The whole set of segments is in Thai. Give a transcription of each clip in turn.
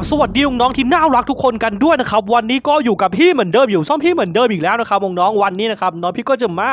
บสวัสดีน้องที่น่ารักทุกคนกันด้วยนะครับ วันนี้ก็อยู่กับพี่เหมือนเดิมอยู่ช่องพี่เหมือนเดิมอีกแล้วนะครับน้องวันนี้นะครับน้องพี่ก็จะมา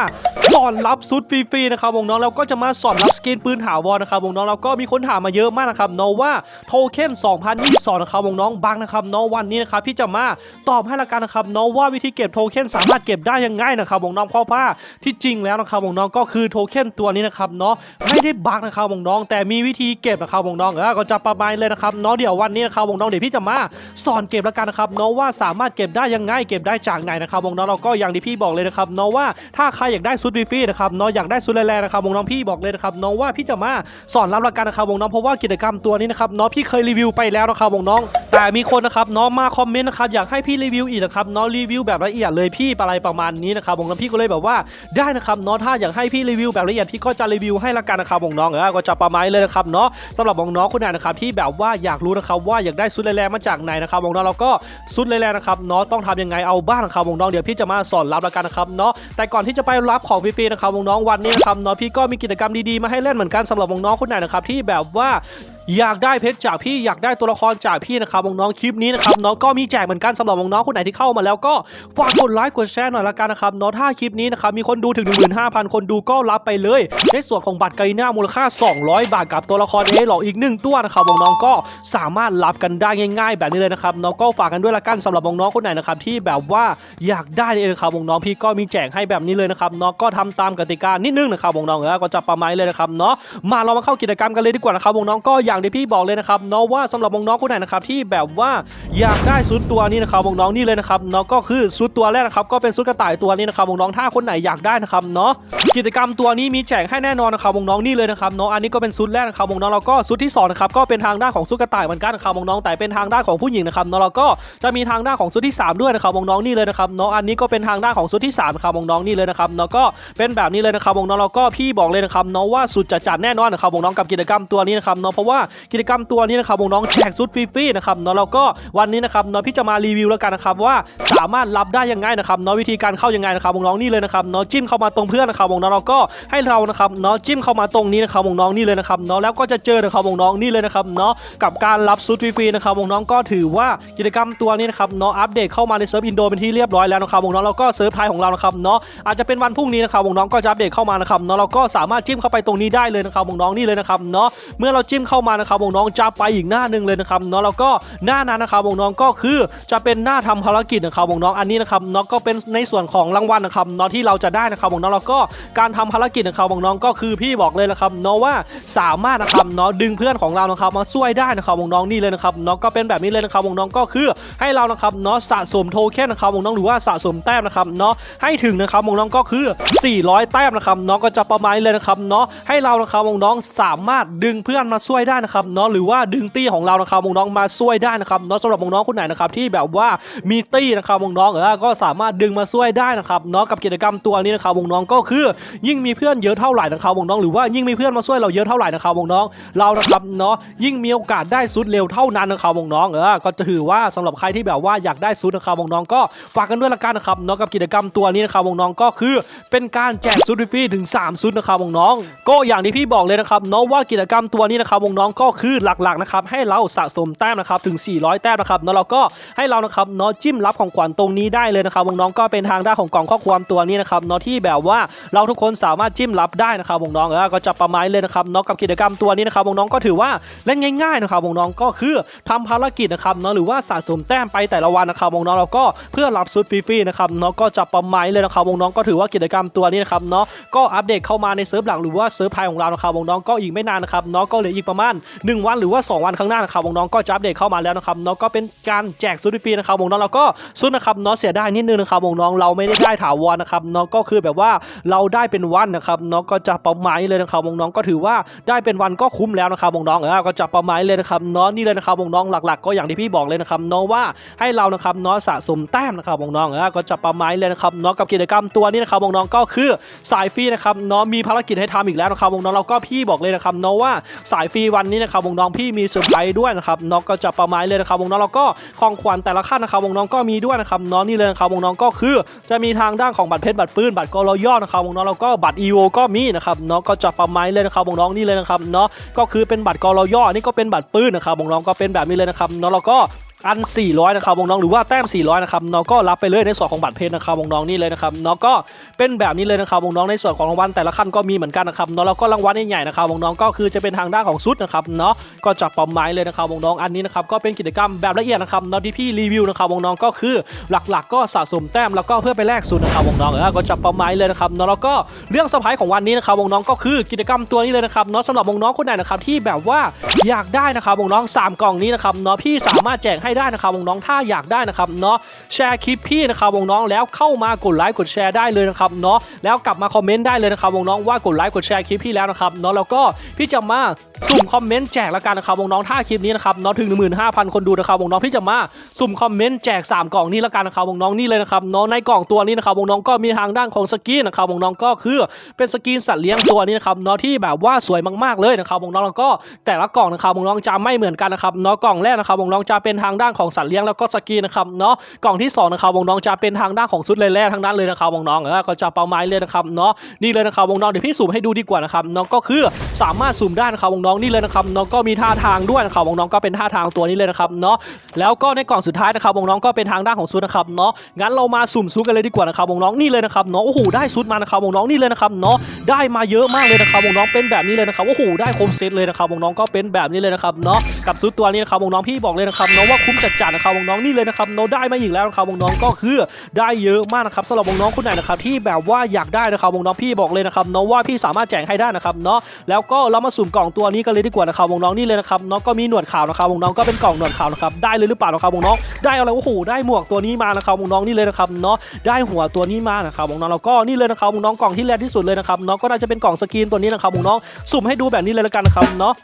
สอนรับซุดฟรีๆนะครับวงน้องๆแล้วก็จะมาสอนรับสกินปืนถาวรนะครับวงน้องๆแล้วก็มีคนถามมาเยอะมากนะครับน้องว่าโทเค็น2022นะครับวงน้องบังนะครับน้องวันนี้นะครับพี่จะมาตอบให้ละกันนะครับน้องว่าวิธีเก็บโทเค็นสามารถเก็บได้ยังไงนะครับวงน้องเพราะว่าที่จริงแล้วนะครับวงน้องก็คือโทเค็นตัวนี้นะครับเนาะไม่ได้บังนะครับวงน้อง แต่มีวิธีเก็บนะครับวงน้องเออก็จะประมาณเลยนะครับเนาะเดี๋ยววันนี้นะครับวงน้องเดี๋ยวพี่จะมาสอนเก็บละกันนะครับเนาะว่าสามารถเก็บได้ยังไงเก็บได้จากไหนนะครับน้องเราก็อย่างที่พี่บอกเลยนะครับเนาะว่าถ้าใครอยากได้ซุดฟรีๆนะครับน้องอยากได้ซุดแรงนะครับวงน้องพี่บอกเลยนะครับน้องว่าพี่จะมาสอนรับหลักการนะครับวงน้องเพราะว่ากิจกรรมตัวนี้นะครับน้องพี่เคยรีวิวไปแล้วนะครับวงน้อง แต่มีคนนะครับเนาะมาคอมเมนต์นะครับอยากให้พี่รีวิวอีกนะครับเนาะรีวิวแบบละเอียดเลยพี่อะไรประมาณนี้นะครับน้องๆพี่ก็เลยแบบว่าได้นะครับเนาะถ้าอยากให้พี่รีวิวแบบละเอียดพี่ก็จะรีวิวให้ละกันนะครับน้องเออก็จะประมาณนี้เลยนะครับเนาะสำหรับน้องคนไหนนะครับที่แบบว่าอยากรู้นะครับว่าอยากได้ซุดแรงมาจากไหนนะครับน้องเราก็ซุดแรงนะครับเนาะต้องทำยังไงเอาบ้างนะครับน้องเดี๋ยวพี่จะมาสอนรับละกันนะครับเนาะแต่ก่อนที่จะไปรับของฟรีๆนะครับน้องวันนี้นะครับเนาะพี่ก็มีกิจกรรมดีๆมาให้เล่นเหมือนกันสำหรับน้องคนไหนนะครับที่แบบว่า อยากได้เพชรจากพี่อยากได้ตัวละครจากพี่นะครับน้องๆคลิปนี้นะครับน้องก็มีแจกเหมือนกันสำหรับน้องๆคนไหนที่เข้ามาแล้วก็ฝากกดไลค์กดแชร์หน่อยละกันนะครับเนาะถ้าคลิปนี้นะครับมีคนดูถึง 15,000 คนดูก็รับไปเลย ในส่วนของบัตรไกน่ามูลค่า 200 บาทกับตัวละครเอหลอกอีกหนึ่งตัวนะครับน้องๆก็สามารถรับกันได้ง่าย ๆ แบบนี้เลยนะครับน้องก็ฝากกันด้วยละกันสำหรับน้องๆคนไหนนะครับที่แบบว่าอยากได้เลยนะครับน้องๆพี่ก็มีแจกให้แบบนี้เลยนะครับน้องก็ทำตามกติกานิดนึงนะครับน้องๆก็จะประมาณเลยนะครับเนาะมาเรามาเข้ากิจกรรมกันเลยดีกว่านะครับน้องๆก็อย่างที่พี่บอกเลยนะครับเนาะว่าสำหรับน้องๆคนไหนนะครับที่แบบว่าอยากได้ซุดตัวนี้นะครับน้องๆนี่เลยนะครับเนาะก็คือซุดตัวแรกนะครับก็เป็นซุดกระต่ายตัวนี้นะครับน้องๆถ้าคนไหนอยากได้นะครับเนาะกิจกรรมตัวนี้มีแจกให้แน่นอนนะครับน้องๆนี่เลยนะครับเนาะอันนี้ก็เป็นซุดแรกนะครับน้องๆแล้วก็ซุดที่สองนะครับก็เป็นทางด้านของซุดกระต่ายเหมือนกันนะครับน้องๆแต่เป็นทางด้านของผู้หญิงนะครับเนาะแล้วก็จะมีทางด้านของซุดที่สามด้วยนะครับน้องๆนี่เลยนะครับเนาะอันนี้ก็เป็นทางด้านของซุดที่สามนะครับน้องๆนี่เลยนะครับเนาะก็เป็นแบบนี้เลยนะครับน้องๆแล้วก็พี่บอกเลยนะครับเนาะว่าสุดจัดจัดแน่นอนนะครับน้องๆกับกิจกรรมตัวนี้นะครับเนาะเพราะว่ากิจกรรมตัวนี้นะครับน้องแจกซุดฟรีๆนะครับเนาะแล้วก็วันนี้นะครับเนาะพี่จะมารีวิวแล้วกันนะครับว่าสามารถรับได้ยังไงนะครับเนาะวิธีการเข้ายังไงนะครับน้องนี่เลยนะครับเนาะจิ้มเข้ามาตรงเพื่อนนะครับน้องๆแล้วก็ให้เรานะครับเนาะจิ้มเข้ามาตรงนี้นะครับน้องนี่เลยนะครับเนาะแล้วก็จะเจอนะครับน้องนี่เลยนะครับเนาะกับการรับซุดฟรีๆนะครับน้องก็ถือว่ากิจกรรมตัวนี้นะครับเนาะอัปเดตเข้ามาในเซิร์ฟอินโดเป็นที่เรียบร้อยแล้วนะครับน้องๆแล้วก็เซิร์ฟไทยของเรานะครับเนาะอาจจะเป็นวันพรุ่งนี้นะครับน้องก็จะอัปเดตเข้ามานะครับเนาะเราก็สามารถจิ้มเข้าไปตรงนี้ได้เลยนะครับน้องนี่เลยนะครับเนาะเมื่อเราจิ้มเข้ามานะครับงน้องจะไปอีกหน้าหนึ่งเลยนะครับเนาะแล้วก็หน้านั้นนะครับน้องก็คือจะเป็นหน้าทำภารกิจนะครับงน้องอันนี้นะครับเนาะก็เป็นในส่วนของรางวัลนะครับเนาะที่เราจะได้นะครับงน้องแล้วก็การทำภารกิจนะครับงน้องก็คือพี่บอกเลยนะครับเนาะว่าสามารถนะครับเนาะดึงเพื่อนของเรานะครับมาช่วยได้นะครับงน้องนี่เลยนะครับเนาะก็เป็นแบบนี้เลยนะครับน้องก็คือให้เรานะครับเนาะสะสมโทเค็นนะครับงน้องหรือว่าสะสมแต้มนะครับเนาะให้ถึงนะครับงน้องก็คือ 400 แต้มนะครับเนาะก็จะประมาณนี้เลยนะครับเนาะให้เรานะครับน้องสามารถดึงเพื่อนมาช่วยได้นะครับเนาะหรือว่าดึงตี้ของเรานะครับน้องมาช่วยได้นะครับเนาะสำหรับน้องคนไหนนะครับที่แบบว่ามีตี้นะครับน้องเออก็สามารถดึงมาช่วยได้นะครับเนาะกับกิจกรรมตัวนี้นะครับน้องก็คือ ยิ่งมีเพื่อนเยอะเท่าไหร่นะครับน้องหรือว่ายิ่งมีเพื่อนมาช่วยเราเยอะเท่าไหร่นะครับน้องเรานะครับเนาะยิ่งมีโอกาสได้ซุดเร็วเท่านั้นนะครับน้องเออก็จะถือว่าสำหรับใครที่แบบว่าอยากได้ซุดนะครับน้องก็ฝากกันด้วยละกันนะครับเนาะกับกิจกรรมตัวนี้นะครับน้องก็คือเป็นการแจกซุดฟรีถึง 3 ซุดนะครับน้องก็อย่างที่พี่บอกเลยนะครับเนาะว่ากิจกรรมตัวนี้นะครับน้องๆก็คือหลักๆนะครับให้เราสะสมแต้มนะครับถึง 400 แต้มนะครับเนาะเราก็ให้เรานะครับเนาะจิ้มรับของขวัญตรงนี้ได้เลยนะครับวงน้องก็เป็นทางด้านของกล่องข้อความตัวนี้นะครับเนาะที่แบบว่าเราทุกคนสามารถจิ้มรับได้นะครับวงน้องๆเออก็จะประมาณเลยนะครับเนาะกับกิจกรรมตัวนี้นะครับวงน้องก็ถือว่าเล่นง่ายๆนะครับวงน้องก็คือทำภารกิจนะครับเนาะหรือว่าสะสมแต้มไปแต่ละวันนะครับวงน้องเราก็เพื่อรับซุดฟรีๆนะครับเนาะก็จะประมาณเลยนะครับวงน้องก็ถือว่ากิจกรรมตัวนี้นะครับเนาะก็อัปเดตเข้ามาในเซิร์ฟหลักหรือว่าเซิร์ฟไทยของเรานะครับน้องก็อีกไม่นานนะครับเนาะก็เหลืออีกประมาณ1 วันหรือว่า 2 วันข้างหน้านะครับวงน้องก็จะอัปเดตเข้ามาแล้วนะครับเนาะก็เป็นการแจกซุดฟรีนะครับวงน้องเราก็ซุดนะครับเนาะเสียไดายนิดนึงนะครับวงน้องเราไม่ได้ได้ถาวรนะครับเนาะก็คือแบบว่าเราได้เป็นวันนะครับเนาะก็จะประมาณนี้เลยนะครับวงน้องก็ถือว่าได้เป็นวันก็คุ้มแล้วนะครับวงน้องเออก็จะประมาณเลยนะครับเนาะนี่เลยนะครับวงน้องหลักๆ ก็อย่างที่พี่บอกเลยนะครับเนาะว่าให้เรานะครับเนาะสะสมแต้มนะครับวงน้องเออก็จะประมาณเลยนะครับเนาะกับกิจกรรมตัวนี้นะครับวงน้องก็คือสายฟรีนะครับเนาะมีภารกิจให้ทำอีกแล้วนะครับน้องเราก็พี่บอกเลยนะครับเนาะว่าสายฟรีวันนี้นะครับวงน้องพี่มีเซอร์ไพรส์ด้วยนะครับเนาะก็จะประมาณเลยนะครับวงน้องแล้วก็ของขวัญแต่ละขั้นนะครับวงน้องก็มีด้วยนะครับน้องนี่เลยนะครับวงน้องก็คือ จะมีทางด้านของบัตรเพชรบัตรปืนบัตรกรอย่อนะครับวงน้องแล้วก็บัตรอีโวก็มีนะครับเนาะก็จะประมาณเลยนะครับวงน้องนี่เลยนะครับเนาะก็คือเป็นบัตรกรอย่อนี่ก็เป็นบัตรปืนนะครับวงน้องก็เป็นแบบนี้เลยนะครับเนาะแล้วก็ อัน 400 นะครับวงน้องหรือว่าแต้ม 400 นะครับน้องก็รับไปเลยในส่วนของบัตรเพชรนะครับวงน้องนี่เลยนะครับน้องก็เป็นแบบนี้เลยนะครับวงน้องในส่วนของรางวัลแต่ละขั้นก็มีเหมือนกันนะครับน้องแล้วก็รางวัลใหญ่ๆนะครับวงน้องก็คือจะเป็นทางด้านของซุดนะครับเนาะก็จับปอมไม้เลยนะครับวงน้องอันนี้นะครับก็เป็นกิจกรรมแบบละเอียดนะครับเนาะที่พี่รีวิวนะครับวงน้องก็คือหลักๆ ก็สะสมแต้มแล้วก็เพื่อไปแลกซุดนะครับวงน้องเออก็จับปอมไม้เลยนะครับเนาะแล้วก็เรื่องเซอร์ไพรส์ของวันนี้นะครับวงน้องก็คือกิจกรรมตัวนี้เลยนะครับเนาะสำหรับวงน้องคนไหนนะครับที่แบบว่าอยากได้นะครับวงน้องสามกล่องนี้นะครับเนาะพี่สามารถแจกให้ได้นะครับวงน้องถ้าอยากได้นะครับเนาะแชร์คลิปพี่นะครับวงน้องแล้วเข้ามากดไลค์กดแชร์ได้เลยนะครับเนาะแล้วกลับมาคอมเมนต์ได้เลยนะครับวงน้องว่ากดไลค์กดแชร์คลิปพี่แล้วนะครับเนาะแล้วก็พี่จะมาสุ่มคอมเมนต์แจกล้วกันนะครับวงน้องถ้าคลิปนี้นะครับเนาะถึง 15,000 คนดูนะครับวงน้องพี่จะมาสุ่มคอมเมนต์แจก 3 กล่องนี้ล้วกันนะครับวงน้องนี่เลยนะครับเนาะในกล่องตัวนี้นะครับวงน้องก็มีทางด้านของสกินนะครับวงน้องก็คือเป็นสกินสัตว์เลี้ยงตัวนี้นะครับเนาะที่แบบว่าสวยมากๆเลยนะครับวงน้องแล้วก็แต่ละกล่องนะครับวงน้องจะไม่เหมือนกันนะครับเนาะกล่องแรกนะครับวงน้องจะเป็นทางด้านของสัตว์เลี้ยงแล้วก็สกินะครับเนาะกล่องที่สองนะครับวงน้องจะเป็นทางด้านของชุดเลแร่ทั้งนั้นเลยนะครับวงน้องเออก็จะเป้าไม้เลยนะครับเนาะนี่เลยนะครับวงน้องเดี๋ยวพี่สุมให้ดูดีกว่านะครับเนาะก็คือสามารถสุมได้นะครับวงน้องนี่เลยนะครับเนาะก็มีท่าทางด้วยนะครับวงน้องก็เป็นท่าทางตัวนี้เลยนะครับเนาะแล้วก็ในกล่องสุดท้ายนะครับวงน้องก็เป็นทางด้านของชุดนะครับเนาะงั้นเรามาสุ่มซุดกันเลยดีกว่านะครับวงน้องนี่เลยนะครับเนาะโอ้โหได้ชุดมานะครับวงน้องนี่เลยนะครับเนาะได้มาเยอะมากเลยนะครับวงน้องเป็นแบบนี้เลยนะครับโอ้โหได้ครบเซตเลยนะครับวงน้องก็เป็นแบบนี้เลยนะครับเนาะกับชุดตัวนี้นะครับวงน้องพี่บอกเลยนะครับเนาะว่าคุ้มจัดๆนะครับวงน้องนี่เลยนะครับเนาะได้มาอีกแล้วนะครับวงน้องก็คือได้เยอะมากนะครับสำหรับวงน้องคนไหนนะครับที่แบบว่าอยากได้นะครับวงน้องพี่บอกเลยนะครับเนาะว่าพี่สามารถแจกให้ได้นะครับเนาะแล้วก็เรามาสุ่มกล่องตัวนี้กันเลยดีกว่านะครับวงน้องนี่เลยนะครับเนาะก็มีหนวดขาวนะครับวงน้องก็เป็นกล่องหนวดขาวนะครับได้เลยหรือเปล่านะครับวงน้องได้อะไรโอ้โหได้หมวกตัวนี้มานะครับวงน้องนี่เลยนะครับเนาะได้หัวตัวนี้มานะครับวงน้องแล้วก็นี่เลยนะครับวงน้องกล่องที่แรกที่สุดเลยนะครับเนาะก็น่าจะเป็นกล่องสกรีนตัวนี้นะครับวงน้องสุ่มให้ดูแบบนี้เลยล้วกันนะครับเนาะ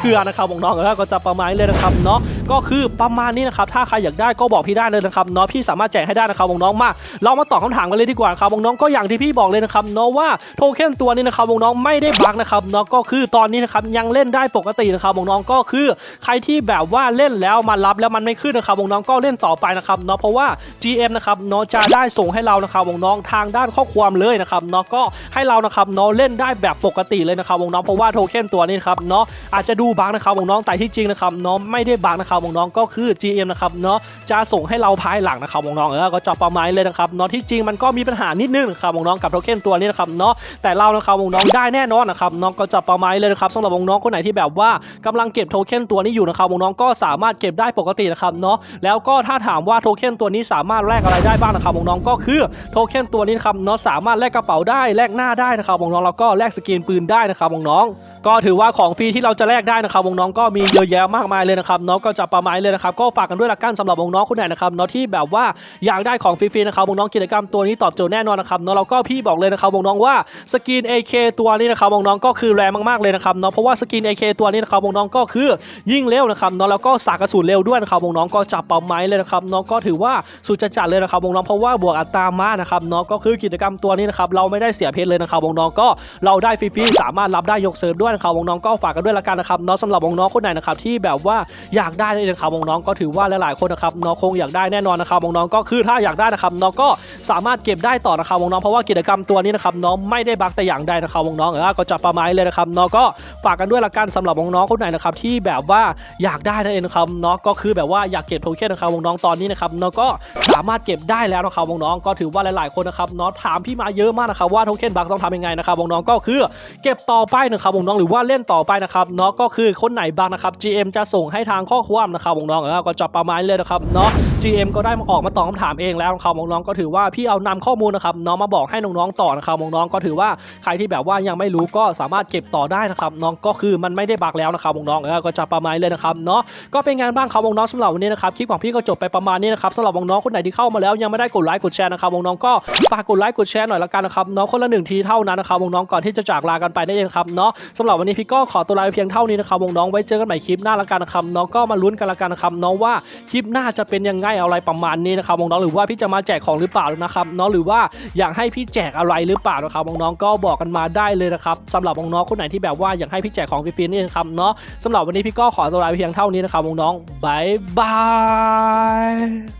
เกลือนะครับวงน้องก็จะประมาณนี้เลยนะครับเนาะก็คือประมาณนี้นะครับถ้าใครอยากได้ก็บอกพี่ได้เลยนะครับเนาะพี่สามารถแจกให้ได้นะครับวงน้องมาเรามาตอบคำถามกันเลยดีกว่าครับวงน้องก็อย่างที่พี่บอกเลยนะครับเนาะว่าโทเค็นตัวนี้นะครับวงน้องไม่ได้บั๊กนะครับเนาะก็คือตอนนี้นะครับยังเล่นได้ปกตินะครับวงน้องก็คือใครที่แบบว่าเล่นแล้วมารับแล้วมันไม่ขึ้นนะครับวงน้องก็เล่นต่อไปนะครับเนาะเพราะว่า GM นะครับเนาะจะได้ส่งให้เรานะครับวงน้องทางด้านข้อความเลยนะครับเนาะก็ให้เรานะครับเนาะเล่นได้แบบปกติเลยนะครับน้องเพราะว่าโทเค็นตัวนี้ครับเนาะอาจจะดูบั๊กนะครับวงน้องแต่ที่จริงนะครับเนาะไม่ได้บั๊กนะครับวงน้องก็คือ GM นะครับเนาะจะส่งให้เราภายหลังนะครับวงน้องเออก็จะประมาณนี้เลยนะครับเนาะที่จริงมันก็มีปัญหานิดนึงครับวงน้องกับโทเค็นตัวนี้นะครับเนาะแต่เรานะครับวงน้องได้แน่นอนนะครับเนาะก็จะประมาณนี้เลยนะครับสำหรับวงน้องคนไหนที่แบบว่ากำลังเก็บโทเค็นตัวนี้อยู่นะครับวงน้องก็สามารถเก็บได้ปกตินะครับเนาะแล้วก็ถ้าถามว่าโทเค็นตัวนี้สามารถแลกอะไรได้บ้างนะครับวงน้องก็คือโทเค็นตัวนี้นะครับเนาะสามารถแลกกระเป๋าได้แลกหน้าได้นะครับวงน้องแล้วก็แลกสกินปืนได้นะครับวงน้อง ก็ถือว่าของฟรีที่เราจะแลกได้นะครับวงน้องก็มีเยอะแยะมากมายเลยนะครับเนาะก็จะประมาณเลยนะครับก็ฝากกันด้วยละกันสำหรับวงน้องคนไหนนะครับเนาะที่แบบว่าอยากได้ของฟรีๆนะครับวงน้องกิจกรรมตัวนี้ตอบโจทย์แน่นอนนะครับเนาะแล้วก็พี่บอกเลยนะครับวงน้องว่าสกิน AK ตัวนี้นะครับวงน้องก็คือแรงมากๆเลยนะครับเนาะเพราะว่าสกิน AK ตัวนี้นะครับวงน้องก็คือยิ่งเร็วนะครับเนาะแล้วก็สากกระสุนเร็วด้วยนะครับวงน้องก็จับเป่าไม้เลยนะครับเนาะก็ถือว่าสุดจะจัดเลยนะครับวงน้องเพราะว่าบวกอัตรามานะครับเนาะก็คือกิจกรรมตัวนี้นะครับเราไม่ได้เสียเพชรเลยนะครับวงน้องก็เราได้ฟรีๆสามารถรับได้ยกเสริมด้วยนะครับวงน้องก็ฝากกันด้วยละกันนะครับเนาะสำหรับวงน้องคนไหนนะครับที่แบบว่าอยากได้เลยนะครับวงน้องก็ถือว่าหลายๆคนนะครับเนาะคงอยากได้แน่นอนนะครับวงน้องก็คือถ้าอยากได้นะครับเนาะก็สามารถเก็บได้ต่อนะครับวงน้องเพราะว่ากิจกรรมตัวนี้นะครับเนาะไม่ได้บักแต่อย่างใดนะครับวงน้องเออก็จะประมาณนี้เลยนะครับเนาะก็ฝากกันด้วยละกันสำหรับวงน้องคนไหนนะครับที่แบบว่าอยากได้นั่นเองนะครับเนาะก็คือแบบว่าอยากเก็บโทเค็นนะครับวงน้องตอนนี้นะครับเนาะก็สามารถเก็บได้แล้วนะครับวงน้องก็ถือว่าหลายๆคนนะครับเนาะถามพี่มาเยอะมากนะครับว่าโทเค็นบักต้องทำยังไงนะครับวงน้องก็คือเก็บต่อไปนะครับวงน้องหรือว่าเล่นต่อไปนะครับเนาะก็คือคนไหนบักนะครับ GM จะส่งให้ทางข้อความนะครับวงน้องเออก็จะประมาณนี้เลยนะครับเนาะ GM ก็ได้มาออกมาตอบคำถามเองแล้วนะครับน้องๆก็ถือว่าพี่เอานำข้อมูลนะครับน้องมาบอกให้น้องๆต่อนะครับน้องๆก็ถือว่าใครที่แบบว่ายังไม่รู้ก็สามารถเก็บต่อได้นะครับน้องก็คือมันไม่ได้บักแล้วนะครับน้องๆเออก็จะประมาณนี้เลยนะครับเนาะก็เป็นงานบ้างครับน้องๆสำหรับวันนี้นะครับคลิปของพี่ก็จบไปประมาณนี้นะครับสำหรับน้องๆคนไหนที่เข้ามาแล้วยังไม่ได้กดไลค์กดแชร์นะครับน้องๆก็ฝากกดไลค์กดแชร์หน่อยละกันนะครับน้องคนละหนึ่งทีเท่านั้นนะครับน้องๆก่อนที่จะจากลากันไปนั่นเองครับเนาะสำหรับวันนี้พี่ก็ขอตัวลาไปเพียงเท่านี้นะครับน้องไว้เจอกันใหม่คลิปหน้าละกันนะครับน้องก็มาลุ้นกันละกันนะครับน้องว่าคลิปหน้าจะเป็นยังไงอะไรประมาณนี้นะครับวงน้องหรือว่าพี่จะมาแจกของหรือเปล่านะครับเนาะหรือว่าอยากให้พี่แจกอะไรหรือเปล่านะครับวงน้องก็บอกกันมาได้เลยนะครับสำหรับวงน้องคนไหนที่แบบว่าอยากให้พี่แจกของฟรีๆนี่นะครับเนาะสำหรับวันนี้พี่ก็ขอตัวลาไปเพียงเท่านี้นะครับวงน้องบายบาย